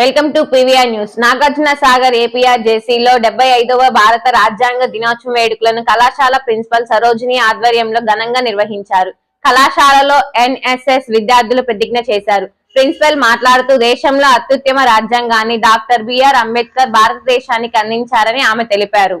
Welcome to PVR news. Nagarjuna Sagar APR జేసీలో డెబ్బై ఐదవ భారత రాజ్యాంగ దినోత్సవం వేడుకలను కళాశాల ప్రిన్సిపల్ సరోజిని ఆధ్వర్యంలో ఘనంగా నిర్వహించారు. కళాశాలలో ఎన్ఎస్ఎస్ విద్యార్థులు ప్రతిజ్ఞ చేశారు. ప్రిన్సిపల్ మాట్లాడుతూ దేశంలో అత్యుత్తమ రాజ్యాంగాన్ని డాక్టర్ బిఆర్ అంబేద్కర్ భారతదేశానికి అందించారని ఆమె తెలిపారు.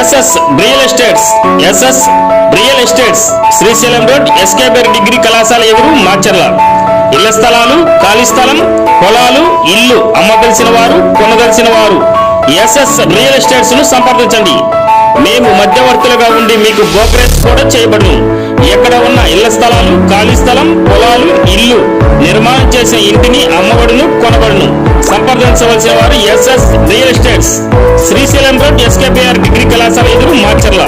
SS real estates SS real estates Srisailam road ఎస్కేబర్ degree కళాశాల ఎదురు మాచర్ల. ఇళ్ళ స్థలాలు ఖాళీ స్థలం పొలాలు ఇల్లు అమ్మదలిసిన వారు కొనదలిసిన వారు. ఎస్ఎస్ రియల్ ఎస్టేట్స్ను సంప్రదించండి. మేము మధ్యవర్తులుగా ఉండి మీకు బ్రోకరేజ్ కూడా చేయబడును. ఎక్కడ ఉన్న ఇళ్ళ స్థలాలు ఖాళీ స్థలం పొలాలు ఇల్లు నిర్మాణం చేసిన ఇంటిని అమ్మబడును కొనబడును. సంప్రదించవలసిన వారు SS real estates Srisailam road SKPR degree కళాశాల ఎదురు మార్చర్ల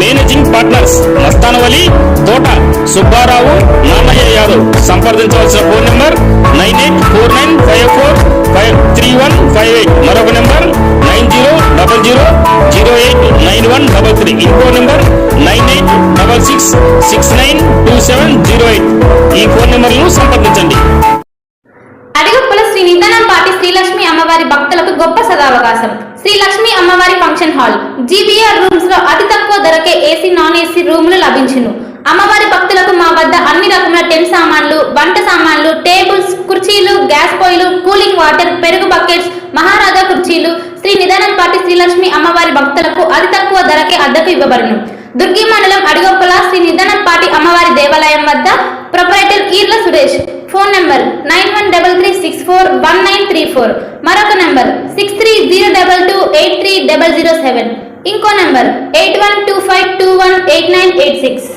మేనేజింగ్ పార్ట్నర్స్ మస్తానవలి తోట సుబ్బారావు నాన్నయ్య యాదవ్. సంప్రదించవలసిన phone number nine eight four nine five four five three one five eight. మరొక number nine zero double zero zero eight nine one double three. ఇంకో number nine eight double six six nine two seven zero eight ఈ phone నెంబర్లను సంప్రదించండి. శ్రీ శ్రీలక్ష్మి అమ్మవారి భక్తులకు గొప్ప సదావకాశం. శ్రీ లక్ష్మి అమ్మవారి function hall. GBR రూమ్స్లో అతి తక్కువ ధరకే ఏసీ నాన్ ఏసీ రూములు లభించును. అమ్మవారి భక్తులకు మా వద్ద అన్ని రకముల టెన్ సామాన్లు వంట సామాన్లు టేబుల్స్ కుర్చీలు గ్యాస్ పొయ్యిలు కూలింగ్ వాటర్ పెరుగు బకెట్స్ మహారాజా కుర్చీలు శ్రీ నిదానంపాటి శ్రీలక్ష్మి అమ్మవారి భక్తులకు అతి తక్కువ ధరకే అద్దెకు ఇవ్వబడును. దుర్గి మండలం అడిగొప్పల శ్రీ నిదానంపాటి అమ్మవారి దేవాలయం వద్ద proprietor Eerla Suresh. Phone number nine one double three six four one nine three four. మరొక number six three zero double two eight three double zero seven ఇంకో number eight one two five two one eight nine eight six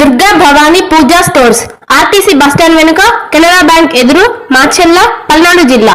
Durga Bhavani Puja stores. RTC bus stand వెనుక Canara bank ఎదురు మాచెల్ల పల్నాడు జిల్లా.